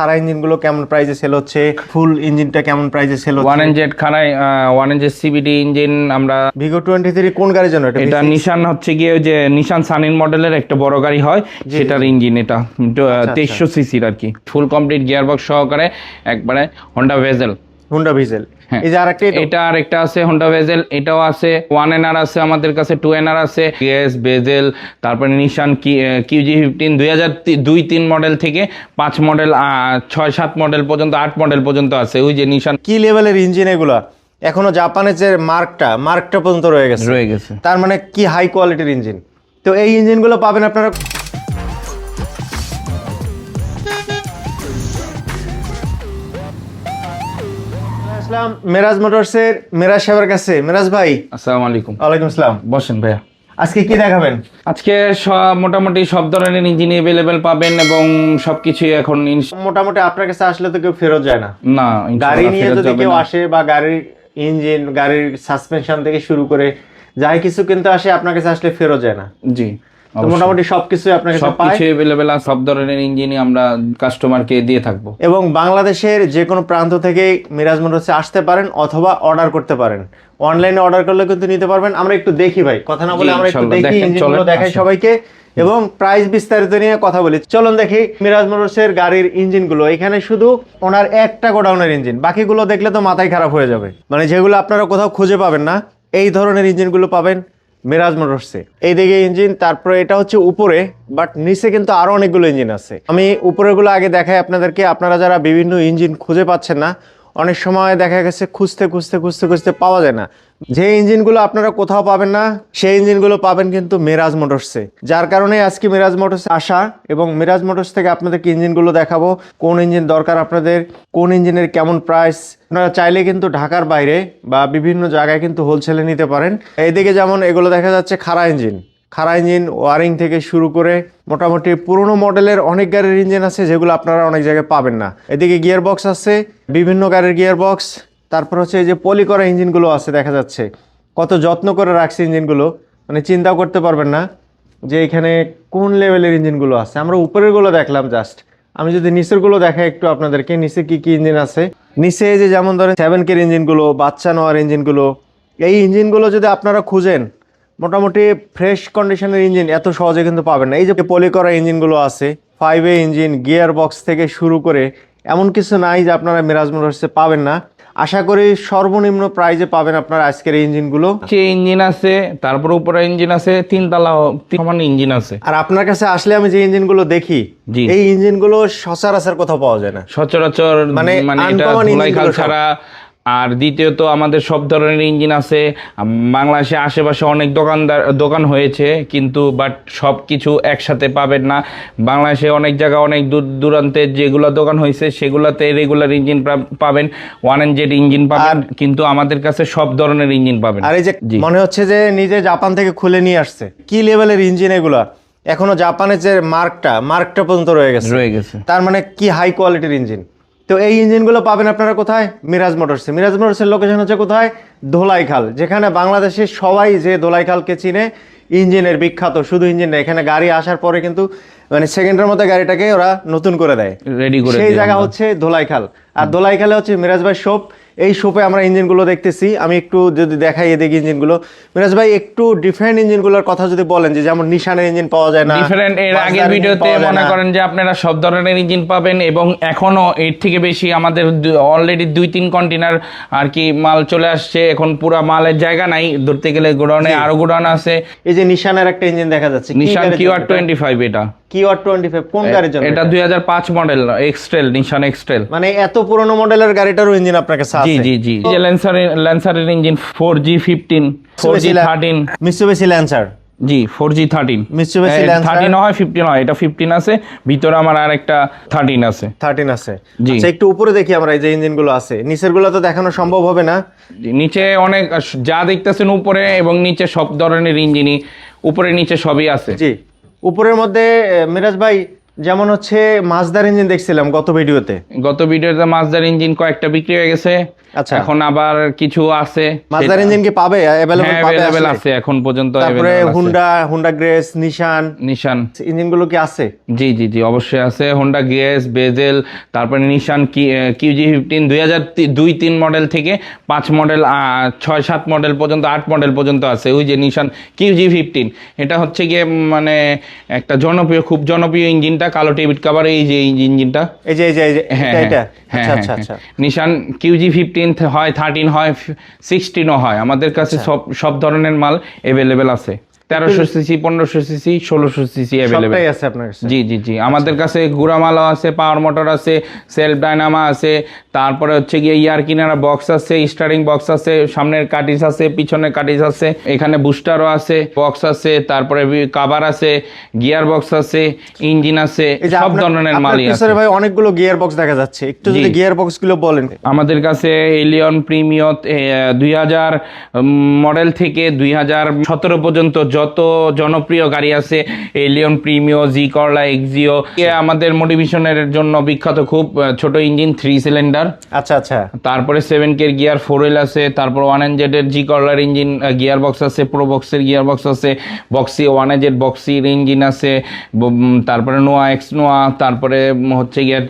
খাড়া ইঞ্জিনগুলো কেমন প্রাইসে সেল হচ্ছে? ফুল ইঞ্জিনটা কেমন প্রাইসে সেল ওয়ান হচ্ছে? এনজেড খানায় ওয়ান ইঞ্জেট সিবিডি ইঞ্জিন আমরা ভিগো টোয়েন্টি থ্রি কোন গাড়ির জন্য এটা এটা V6? নিশান হচ্ছে গিয়ে ওই যে নিশান সানিন মডেলের একটা বড় গাড়ি হয় সেটার ইঞ্জিন এটা আচ্ছা, তেইশশো সিসির আর কি। ফুল কমপ্লিট গিয়ারবক্স সহকারে একবারে হন্ডা ভেজেল হুন্ডা ভিজেল। এই যে আরেকটা এটা- এটা আর একটা আছে হন্ডা ভেজেল এটাও আছে। ওয়ান এনআর আছে আমাদের কাছে টু এনআর আছে। এস বেজেল তারপরে নিশান কিউজি ফিফটিন দুই হাজার দুই তিন মডেল থেকে পাঁচ মডেল ছয় সাত মডেল পর্যন্ত আট মডেল পর্যন্ত আছে। ওই যে নিশান কি লেভেলের ইঞ্জিন এগুলা? এখনও জাপানের যে মার্কটা মার্কটা পর্যন্ত রয়ে গেছে। রয়ে গেছে। তার মানে কি হাই কোয়ালিটির ইঞ্জিন তো এই ইঞ্জিনগুলো পাবেন আপনারা আসলাম মেরাজ মোটরসের মেরাজ সাহেবের কাছে। মেরাজ ভাই। আসসালামু আলাইকুম। ওয়ালাইকুম আসসালাম। বসেন ভাইয়া। আজকে কি দেখাবেন? আজকে মোটামুটি সব ধরনের ইঞ্জিন অ্যাভেলেবেল পাবেন এবং সবকিছুই এখন মোটামুটি আপনার কাছে আসলে তো কেউ ফেরত যায় না। না গাড়ি নিয়ে যদি কেউ আসে বা গাড়ির ইঞ্জিন গাড়ির সাসপেনশন থেকে শুরু করে যাই কিছু কিন্তু আসে আপনার কাছে আসলে ফেরত যায় না। জি। মোটামুটি সবকিছু আপনার কাছে পায়। সবকিছু আছে সব ধরনের ইঞ্জিনই আমরা কাস্টমারকে দিয়ে থাকব। এবং বাংলাদেশের যে কোনো প্রান্ত থেকে মিরাজ মোটরসে আসতে পারেন অথবা অর্ডার করতে পারেন। অনলাইনে অর্ডার করলে কিন্তু নিতে পারবেন। আমরা একটু দেখি ভাই। কথা না বলে আমরা একটু। দেখি ইঞ্জিনগুলো দেখাই সবাইকে। এবং প্রাইস বিস্তারিত নিয়ে কথা বলি। চলুন দেখি মিরাজ মোটরসের গাড়ির ইঞ্জিনগুলো। এখানে শুধু ওনার একটা গোডাউনের ইঞ্জিন। বাকিগুলো দেখলে তো মাথায় খারাপ হয়ে যাবে। মানে যেগুলো আপনারা কোথাও খুঁজে পাবেন না এই ধরনের ইঞ্জিনগুলো পাবেন। মিরাজ মোটরসে এই দিকে ইঞ্জিন, তারপরে এটা হচ্ছে উপরে বাট নিচে কিন্তু আরও অনেকগুলো ইঞ্জিন আছে। আমি উপরেগুলো আগে দেখাই আপনাদেরকে, আপনারা যারা বিভিন্ন ইঞ্জিন খুঁজে পাচ্ছেন না, অনেক সময় দেখা গেছে খুঁজতে খুঁজতে খুঁজতে খুঁজতে পাওয়া যায় না। যে ইঞ্জিনগুলো আপনারা কোথাও পাবেন না, সেই ইঞ্জিনগুলো পাবেন কিন্তু মিরাজ মোটরসে। যার কারণে আজকে মিরাজ মোটরস আসা এবং মিরাজ মোটরস থেকে আপনাদেরকে ইঞ্জিনগুলো দেখাবো, কোন ইঞ্জিন দরকার আপনাদের, কোন ইঞ্জিনের কেমন প্রাইস আপনারা চাইলে কিন্তু ঢাকার বাইরে বা বিভিন্ন জায়গায় কিন্তু হোলসেলে নিতে পারেন। এইদিকে যেমন এগুলো দেখা যাচ্ছে খাড়া ইঞ্জিন। খাড়া ইঞ্জিন ওয়ারিং থেকে শুরু করে মোটামুটি পুরনো মডেলের অনেক গাড়ির ইঞ্জিন আছে যেগুলো আপনারা অনেক জায়গায় পাবেন না। এদিকে গিয়ার বক্স আছে, বিভিন্ন গাড়ির গিয়ার বক্স তারপর হচ্ছে এই যে পলি করা ইঞ্জিনগুলো আছে, দেখা যাচ্ছে। কত যত্ন করে রাখছে ইঞ্জিনগুলো মানে চিন্তাও করতে পারবেন না যে এখানে কোন লেভেলের ইঞ্জিনগুলো আছে। আমরা উপরেরগুলো দেখলাম জাস্ট আমি যদি নিচেরগুলো দেখাই একটু আপনাদেরকে, নিচে কি কি ইঞ্জিন আছে? নিচে যে যেমন ধরেন সেভেন কের ইঞ্জিনগুলো, বাচ্চা নেওয়ার ইঞ্জিনগুলো, এই ইঞ্জিনগুলো যদি আপনারা খুঁজেন, মোটামুটি ফ্রেশ কন্ডিশনের ইঞ্জিন এত সহজে কিন্তু পাবেন না। এই যে পলি করা ইঞ্জিনগুলো আছে five A engine gear box থেকে শুরু করে এমন কিছু নাই যে আপনারা মিরাজ মোটরসে পাবেন না। আশা করি সর্বনিম্ন প্রাইজে পাবেন আপনার আজকের ইঞ্জিনগুলো যে ইঞ্জিন আছে তারপর উপরে ইঞ্জিন আছে তিনতলা সমান ইঞ্জিন আছে। আর আপনার কাছে আসলে আমি যে ইঞ্জিনগুলো দেখি। এই ইঞ্জিনগুলো সচরাচর কোথাও পাওয়া যায় না। সচরাচর মানে মানে ইঞ্জিনগুলো ছাড়া আর দ্বিতীয়ত আমাদের সব ধরনের ইঞ্জিন আছে। বাংলাদেশে আশেপাশে অনেক দোকানদার দোকান হয়েছে কিন্তু বাট সব কিছু একসাথে পাবেন না। বাংলাদেশে অনেক জায়গা অনেক দূর দূরান্তে যেগুলো দোকান হয়েছে সেগুলোতে রেগুলার ইঞ্জিন পাবেন। ওয়ান এন জেড ইঞ্জিন পাবেন কিন্তু আমাদের কাছে সব ধরনের ইঞ্জিন পাবেন। আর এই যে মনে হচ্ছে যে নিজে জাপান থেকে খুলে নিয়ে আসছে। কি লেভেলের ইঞ্জিন এগুলা? এখনও জাপানের যে মার্কটা মার্কটা পর্যন্ত রয়ে গেছে। রয়ে গেছে। তার মানে কি হাই কোয়ালিটির ইঞ্জিন? তো এই ইঞ্জিনগুলো পাবেন আপনারা কোথায়? মিরাজ মোটরসে। মিরাজ মোটরসের লোকেশন হচ্ছে কোথায়? ধোলাইখাল যেখানে বাংলাদেশে সবাই যে ধোলাইখালকে চিনে ইঞ্জিনের বিখ্যাত শুধু ইঞ্জিন না এখানে গাড়ি আসার পরে কিন্তু মানে সেকেন্ডের মধ্যে গাড়িটাকে ওরা নতুন করে দেয়। রেডি করে সেই জায়গা। হচ্ছে ধোলাইখাল। আর ধোলাইখালে হচ্ছে মিরাজ ভাই শপ এই শোপে আমরা ইঞ্জিনগুলো দেখতেছি। আমি একটু যদি দেখাই এদিকে ইঞ্জিনগুলো। মিরাজ ভাই একটু ডিফারেন্ট ইনজিনগুলোর কথা যদি বলেন যে যেমন নিশানের ইঞ্জিন পাওয়া যায় না ডিফারেন্ট এর আগের ভিডিওতে মনে করেন যে আপনারা সব ধরনের ইঞ্জিন পাবেন এবং এখনও এর থেকে বেশি আমাদের অলরেডি দুই তিন কন্টেনার আর কি মাল চলে আসছে। এখন পুরা মালের জায়গা নাই। ধরতে গেলে গোডাউনে আরও গোডাউন আছে। এই যে নিশানের একটা ইঞ্জিন দেখা যাচ্ছে। নিশান কিউআর টোয়েন্টি ফাইভ এটা। কোন গাড়ির জন্য? এটা মডেল এক্সট্রেল নিশান এক্সট্রেল মানে এত পুরনো মডেলের গাড়িটারও ইঞ্জিন আপনার কাছে আছে জি জি। যে ল্যান্সারের ল্যান্সারের engine four G thirteen Mitsubishi Lancer G four G thirteen Mitsubishi thirteen হয় ফিফটিন হয় এটা ফিফটিন আছে। ভিতরে আমার আর একটা থার্টিন আছে। থার্টিন আছে। জি। আচ্ছা একটু উপরে দেখি আমরা এই যে ইঞ্জিনগুলো আছে। নিচেরগুলো তো দেখানো সম্ভব হবে না। নিচে অনেক যা দেখতেছেন উপরে এবং নিচে সব ধরনের ইঞ্জিনই উপরে নিচে সবই আছে। জি। উপরের মধ্যে মিরাজ ভাই, যেমন হচ্ছে মাজদার ইঞ্জিন দেখছিলাম গত ভিডিওতে। গত ভিডিওতে মাজদার ইঞ্জিন কয়েকটা বিক্রি হয়ে গেছে। আচ্ছা। এখন আবার কিছু আছে। মাজদার ইঞ্জিন কি পাবে? অ্যাভেলেবল হ্যাঁ পাবে আসলে? আছে এখন পর্যন্ত তারপরে। Honda Honda Grace Nissan Nissan ইঞ্জিনগুলো কি আছে? জি জি জি অবশ্যই আছে। হোন্ডা গ্রেস বেজেল তারপরে নিশান কিউজি হাজার দুই তিন মডেল থেকে পাঁচ মডেল ছয় সাত মডেল পর্যন্ত আট মডেল পর্যন্ত আছে। ওই যে নিশান কিউজি ফিফটিন এটা হচ্ছে গিয়ে মানে একটা জনপ্রিয় খুব জনপ্রিয় ইঞ্জিনটা কালো টেবিট কাভার এই যে ইঞ্জিনটা এই যে এই যে হ্যাঁ এটা হ্যাঁ, আচ্ছা হ্যাঁ, আচ্ছা। আচ্ছা নিশান কিউজি ফিফটিন হয় থার্টিন হয় সিক্সটিনও হয় আমাদের কাছে আচ্ছা। সব সব ধরনের মাল অ্যাভেলেবেল আছে তেরোশো সিসি পনেরোশো সিসি ষোলোশো সিসি অ্যাভেলেবেল আছে আপনার জি জি জি। আমাদের কাছে গুড়ামালাও আছে পাওয়ার মোটর আছে সেলফ ডাইনামা আছে তারপরে হচ্ছে গিয়ে ইয়ার কিনারা বক্স আছে স্টারিং বক্স আছে সামনের কাটিস আছে পিছনের কাটিস আছে এখানে বুস্টারও আছে বক্স আছে তারপরে কাভার আছে গিয়ার বক্স আছে ইঞ্জিন আছে সব ধরনের মালই আছে। ভাই অনেকগুলো গিয়ার বক্স দেখা যাচ্ছে। একটু যদি গিয়ার বক্সগুলো বলেন। আমাদের কাছে এলিয়ন প্রিমিয় দুই হাজার মডেল থেকে দুই হাজার সতেরো পর্যন্ত যত জনপ্রিয় গাড়ি আছে এলিয়ন প্রিমিও জি করলা এক্সিও আমাদের মোটিভেশনের জন্য বিখ্যাত খুব ছোট ইঞ্জিন থ্রি সিলিন্ডার আচ্ছা আচ্ছা। তারপরে seven K gear four wheel আছে তারপর ওয়ান এন জেড এর জি করলার ইঞ্জিন গিয়ার বক্স আছে প্রো বক্সের গিয়ার বক্স আছে বক্সি ওয়ান এন জেড বক্সির ইঞ্জিন আছে তারপরে নোয়া এক্স নোয়া তারপরে হচ্ছে গিয়ার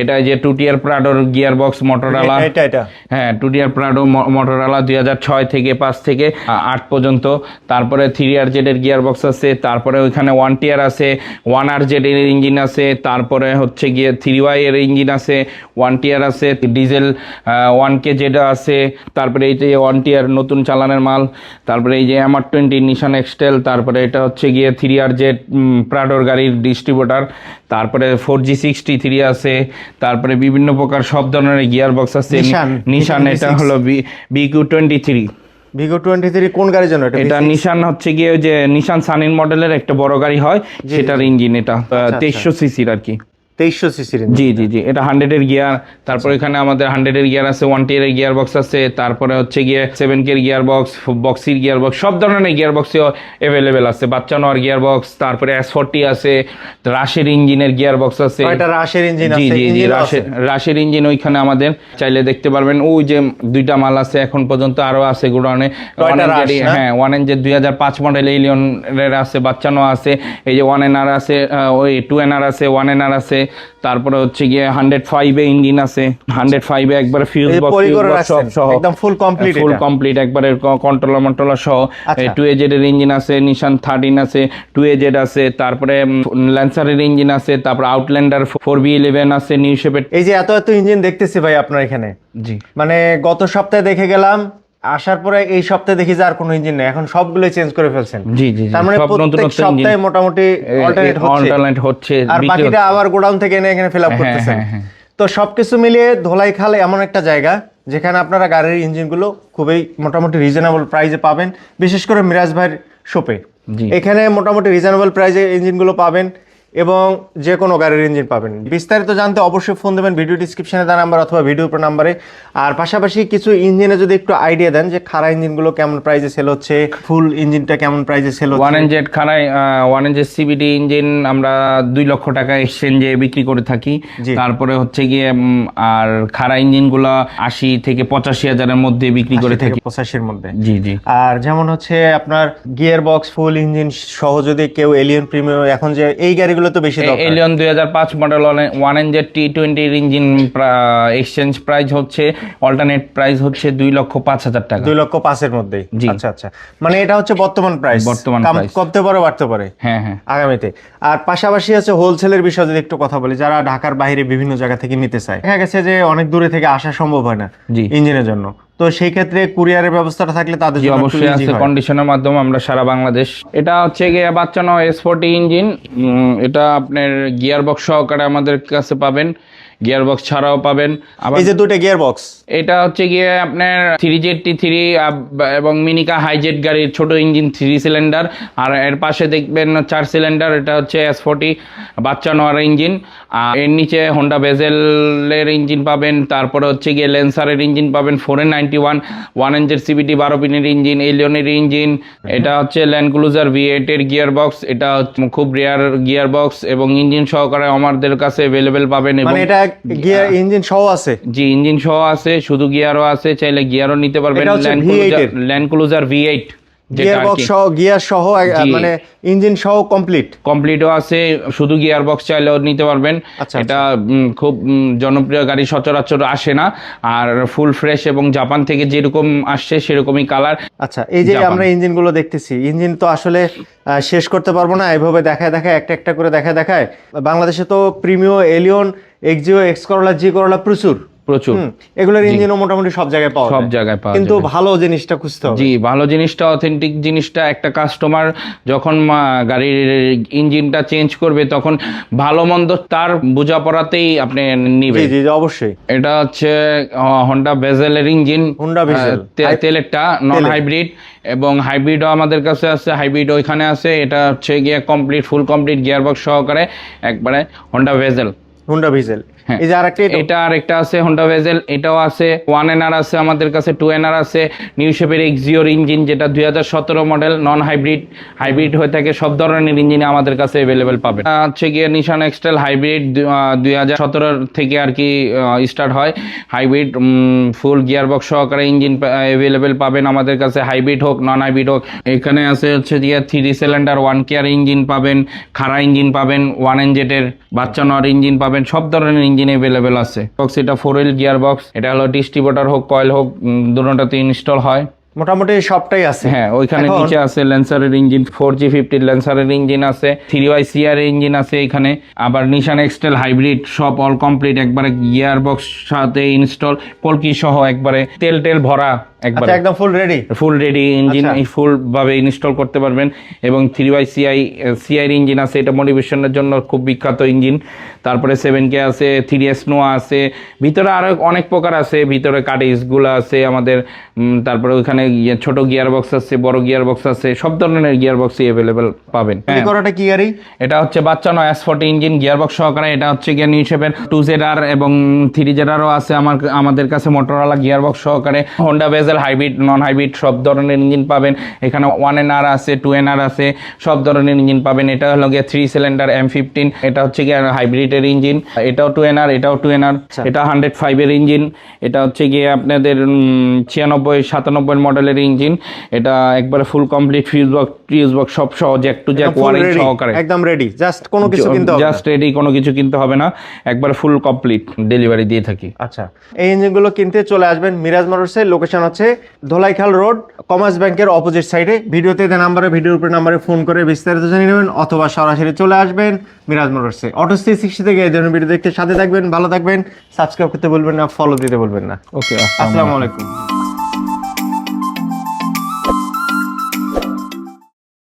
এটা যে টুটিয়ার প্রাডোর গিয়ার বক্স মোটরওয়ালা হ্যাঁ এটা হ্যাঁ টুডিয়ার প্রাডো মোটরওয়ালা দুই হাজার ছয় থেকে পাঁচ থেকে আট পর্যন্ত। তারপরে থ্রি আর জেডের গিয়ার বক্স আছে তারপরে ওইখানে ওয়ান টিয়ার আছে ওয়ান আর জেডের ইঞ্জিন আছে তারপরে হচ্ছে গিয়ে থ্রি ওয়াই এর ইঞ্জিন আছে ওয়ান টিয়ার আছে ডিজেল ওয়ান কে জেড আছে তারপরে এই যে ওয়ান টিয়ার নতুন চালানের মাল তারপরে এই যে এমআর টোয়েন্টি নিশান এক্সটেল তারপরে এটা হচ্ছে গিয়ে থ্রি আর জেড প্রাডোর গাড়ির ডিস্ট্রিবিউটার তারপরে ফোর জি সিক্সটি থ্রি আছে তারপরে বিভিন্ন প্রকার সব ধরনের গিয়ার বক্স আছে নিশান, এটা V6 হলো BQ twenty three Vigo twenty three কোন গাড়ির জন্য এটা এটা V6? নিশান হচ্ছে গিয়ে যে নিশান সানিন মডেলের একটা বড় গাড়ি হয় সেটার ইঞ্জিন এটা আচ্ছা। তেইশশো সিসির আর কি তেইশশো সিসির জি জি জি এটা হান্ড্রেডের গিয়ার তারপর এখানে আমাদের হান্ড্রেডের গিয়ার আছে ওয়ান টিয়ারের গিয়ার বক্স আছে তারপরে হচ্ছে গিয়ে সেভেন কের গিয়ার বক্স বক্সির গিয়ার বক্স সব ধরনের গিয়ার বক্সই অ্যাভেলেবেল আছে। বাচ্চা নেওয়ার গিয়ার বক্স তারপরে এস ফোরটি আছে রাশের ইঞ্জিনের গিয়ার বক্স আছে। এটা রাশের ইঞ্জিন জি জি জি রাশের ইঞ্জিন ওইখানে আমাদের চাইলে দেখতে পারবেন ওই যে দুইটা মাল আছে এখন পর্যন্ত আরও আছে গোডাউনে? হ্যাঁ ওয়ান এন যে দুই হাজার পাঁচ মডেল এলিয়ন এর আছে বাচ্চানো আছে এই যে ওয়ান এন আর আছে ওই টু এন আর আছে ওয়ান এন আর আছে তারপরে হচ্ছে গিয়ে হান্ড্রেড ফাইভে ইঞ্জিন আছে হান্ড্রেড ফাইভে একবারে ফিউজ বক্স সহ। একদম ফুল কমপ্লিট একবারে কন্ট্রোলার মন্ট্রোলার সহ। আচ্ছা। টু এজেড এর ইঞ্জিন আছে নিশান থার্টিন আছে টু এজেড আছে তারপরে ল্যান্সারের ইঞ্জিন আছে তারপরে আউটল্যান্ডার ফোর বি ইলেভেন আছে নিউ শেপের এই যে এত এত ইঞ্জিন দেখতেছি ভাই আপনার এখানে। জি। মানে গত সপ্তাহে দেখে গেলাম আসার পরে এই সপ্তাহে দেখি যে আর কোনো ইঞ্জিন নেই। এখন সবগুলো চেঞ্জ করে ফেলছেন। জি জি তার মানে প্রত্যেক সপ্তাহে মোটামুটি অল্টারনেট হচ্ছে। অল্টারনেট হচ্ছে আর বাকিটা আবার গোডাউন থেকে এনে এখানে ফিল আপ হ্যাঁ, করতেছেন। হ্যাঁ, হ্যাঁ। তো সবকিছু মিলিয়ে ধোলাই খাল এমন একটা জায়গা যেখানে আপনারা গাড়ির ইঞ্জিনগুলো খুবই মোটামুটি রিজনেবল প্রাইসে পাবেন। বিশেষ করে মিরাজ ভাইয়ের শপে এখানে মোটামুটি রিজনেবল প্রাইসে ইঞ্জিনগুলো পাবেন। এবং যে কোনো গাড়ির ইঞ্জিন পাবেন। বিস্তারিত জানতে অবশ্যই ফোন দেবেন ভিডিও ডিসক্রিপশনে দেওয়া নাম্বার অথবা ভিডিও উপর নাম্বারে আর পাশাপাশি কিছু ইঞ্জিনে যদি একটু আইডিয়া দেন যে খারা ইঞ্জিনগুলো কেমন প্রাইসে সেল হচ্ছে ফুল ইঞ্জিনটা কেমন প্রাইসে সেল ওয়ান হচ্ছে এন জেড খারাই one N Z CBD engine আমরা দুই লক্ষ টাকা এক্সচেঞ্জে বিক্রি করে থাকি। তারপরে হচ্ছে গিয়ে আর খারা ইঞ্জিনগুলো আশি থেকে পঁচাশি হাজারের মধ্যে বিক্রি করে থেকে থাকি। পঁচাশির মধ্যে। জি জি। আর যেমন হচ্ছে আপনার গিয়ার বক্স ফুল ইঞ্জিন সহ যদি কেউ এলিয়ন প্রিমিয়াম এখন যে এই গাড়িগুলো তো বেশি দরকার। এলিয়ন দুই হাজার পাঁচ model one N Z T টোয়েন্টির ইঞ্জিন এক্সচেঞ্জ প্রাইস হচ্ছে অল্টারনেট প্রাইস হচ্ছে দুই লক্ষ পাঁচ হাজার টাকা। দুই লক্ষ পাঁচের মধ্যে? জি। আচ্ছা আচ্ছা। মানে এটা হচ্ছে বর্তমান প্রাইস বর্তমান। কমতে পারে বাড়তে পারে। হ্যাঁ হ্যাঁ। আগামীতে। আর পাশাপাশি আছে হোলসেলের বিষয়ে যদি একটু কথা বলি যারা ঢাকার বাইরে বিভিন্ন জায়গা থেকে নিতে চায় দেখা গেছে যে অনেক দূরে থেকে আসা সম্ভব হয় না জি। ইঞ্জিনের জন্য। তো সেই ক্ষেত্রে কুরিয়ারের ব্যবস্থাটা থাকলে তাদের জন্য অবশ্যই আছে কন্ডিশনের মাধ্যমে আমরা সারা বাংলাদেশ। এটা হচ্ছে গিয়ে বাচ্চানো এস ফোরটি ইঞ্জিন এটা আপনার গিয়ার বক্স সহকারে আমাদের কাছে পাবেন। গিয়ার বক্স ছাড়াও পাবেন। এই যে দুটো গিয়ার বক্স এটা হচ্ছে গিয়ে আপনার থ্রি জেড টি থ্রি এবং মিনিকা হাইজেট গাড়ির ছোট ইঞ্জিন থ্রি সিলিন্ডার আর এর পাশে দেখবেন চার সিলিন্ডার এটা হচ্ছে এস ফোর্টি বাচ্চা নোয়ার ইঞ্জিন এর নিচে হোন্ডা বেজেলের ইঞ্জিন পাবেন তারপরে হচ্ছে গিয়ে লেন্সারের ইঞ্জিন পাবেন four N ninety one one এনজের CVT বারো পিনের ইঞ্জিন এলিয়নের ইঞ্জিন এটা হচ্ছে ল্যান্ড ক্লুজার ভি এইটের গিয়ার বক্স এটা খুব রেয়ার গিয়ার বক্স এবং ইঞ্জিন সহকারে আমাদের কাছে অ্যাভেলেবেল পাবেন এবং মানে এটা গিয়ার ইঞ্জিন সহ আছে? জি ইঞ্জিন সহ আছে শুধু গিয়ারও আছে চাইলে গিয়ারও নিতে পারবেন এটা হচ্ছে land V8 land cruiser V eight gear box সহ গিয়ার সহ মানে ইঞ্জিন সহ কমপ্লিট কমপ্লিটও আছে শুধু গিয়ার বক্স চাইলেও নিতে পারবেন। আচ্ছা, এটা খুব জনপ্রিয় গাড়ি সচরাচর আসে না। আর ফুল ফ্রেশ এবং জাপান থেকে যেরকম আসছে সেরকমই কালার আচ্ছা এই যে আমরা ইঞ্জিনগুলো দেখতেছি ইঞ্জিন তো আসলে শেষ করতে পারব না। এভাবে দেখায় দেখায় একটা একটা করে দেখায় দেখায়। বাংলাদেশে তো Premio Allion Axio X Corolla জি করলা প্রচুর। প্রচুর। এগুলোর ইঞ্জিনও মোটামুটি সব জায়গায় পাওয়া সব জায়গায় পাওয়া কিন্তু ভালো জিনিসটা খুঁজতে হবে। জি ভালো জিনিসটা অথেন্টিক জিনিসটা একটা কাস্টমার যখন গাড়ির ইঞ্জিনটা চেঞ্জ করবে তখন ভালো মন্দ তার বোঝাপড়াতেই আপনি নিবে। জি জি অবশ্যই। এটা হচ্ছে হন্ডা বেজেলের ইঞ্জিন Bezel। হাই- তেলেরটা নন হাইব্রিড এবং হাইব্রিডও আমাদের কাছে আছে হাইব্রিড ওইখানে আছে এটা হচ্ছে গিয়ে কমপ্লিট ফুল কমপ্লিট গিয়ারবক্স সহকারে একবারে হন্ডা ভেজেল হুন্ডা ভিজেল। এই যে আরেকটা এটা- এটা আর একটা আছে হোন্ডা ভেজেল এটাও আছে। ওয়ান এনআর আছে আমাদের কাছে টু এনআর আছে। নিউ শেপের এক্সিওর ইঞ্জিন যেটা দুই হাজার সতেরো মডেল নন হাইব্রিড হাইব্রিড হয়ে থাকে সব ধরনের ইঞ্জিন আমাদের কাছে অ্যাভেলেবেল পাবে হচ্ছে গিয়ে নিশান এক্সটেল হাইব্রিড দুই হাজার সতেরো থেকে আর কি স্টার্ট হয়। হাইব্রিড ফুল গিয়ার বক্স সহকারে ইঞ্জিন অ্যাভেলেবেল পাবেন আমাদের কাছে। হাইব্রিড হোক নন হাইব্রিড হোক। এখানে আছে হচ্ছে গিয়ে three cylinder one care engine পাবেন খাড়া ইঞ্জিন পাবেন ওয়ান এনজেটের বাচ্চা নর ইঞ্জিন পাবেন সব ধরনের ইঞ্জিন অ্যাভেলেবেল আছে। বক্স এটা ফোর হুইল গিয়ার বক্স এটা হলো ডিস্ট্রিবিউটার হোক কয়েল হোক দুটোটাতে ইনস্টল হয়। মোটামুটি সবটাই আছে। হ্যাঁ ওইখানে নিচে আছে ল্যান্সারের ইঞ্জিন ফোর জি ফিফটির ল্যান্সারের ইঞ্জিন আছে থ্রি ওয়াই সিআর ইঞ্জিন আছে এখানে আবার নিশান এক্সটেল হাইব্রিড সব অল কমপ্লিট একবারে গিয়ার বক্স সাথে ইনস্টল পলকি সহ একবারে তেল টেল ভরা একবারে। আচ্ছা একদম full ready full ready engine. Full ভাবে ইনস্টল করতে পারবেন এবং three Y CI CI engine আছে এটা মোটিভেশনের জন্য খুব বিখ্যাত ইঞ্জিন। তারপরে সেভেন কে আছে থ্রি এস নোয়া আছে ভিতরে আরও অনেক প্রকার আছে ভিতরে কাটিসগুলো আছে আমাদের তারপরে ওইখানে ছোট গিয়ার বক্স আছে বড় গিয়ার বক্স আছে সব ধরনের গিয়ার বক্সই অ্যাভেলেবেল পাবেন হ্যাঁ। করাটা কি গাড়ি? এটা হচ্ছে বাচ্চা নয় এস ফোর্টি ইঞ্জিন গিয়ারবক্স সহকারে। এটা হচ্ছে গিয়ে নিউ শেপের টু জেডার এবং থ্রি জেডারও আছে আমার আমাদের কাছে মোটরওয়ালা গিয়ারবক্স সহকারে। Honda Vezel hybrid non hybrid সব ধরনের ইঞ্জিন পাবেন। এখানে ওয়ান এন আর আছে টু এন আর আছে সব ধরনের ইঞ্জিন পাবেন। এটা হলো গিয়ে থ্রি সিলিন্ডার এম ফিফটিন এটা হচ্ছে গিয়ে হাইব্রিডের ইঞ্জিন এটাও টু এন আর এটাও টু এন আর। এটা হান্ড্রেড ফাইভের ইঞ্জিন এটা হচ্ছে গিয়ে আপনাদের উম, ছিয়ানব্বই সাতানব্বই মডেলের ইঞ্জিন এটা একবারে full complete fuse box fuse box সব সহ জ্যাক টু জ্যাক একদম full ওয়ারিং ready, সহকারে। একদম রেডি জাস্ট কোনো কিছু কিনতে হবে। জাস্ট রেডি কোনো কিছু কিনতে হবে না একবার ফুল কমপ্লিট ডেলিভারি দিয়ে থাকি। আচ্ছা এই ইঞ্জিনগুলো কিনতে চলে আসবেন মিরাজ মোটরসের লোকেশন হচ্ছে ধোলাইখাল রোড কমার্স ব্যাংকের অপোজিট সাইডে ভিডিওতে দেওয়া নাম্বারে ভিডিওর উপরে নাম্বারে ফোন করে বিস্তারিত জানিয়ে নেবেন অথবা সরাসরি চলে আসবেন মিরাজ মোটরসে। অটো সি সিক্সটি থেকে এই ধরনের ভিডিও দেখতে সাথে থাকবেন ভালো থাকবেন সাবস্ক্রাইব করতে বলবেন না ফলো দিতে বলবেন না। ওকে আসসালামু আলাইকুম।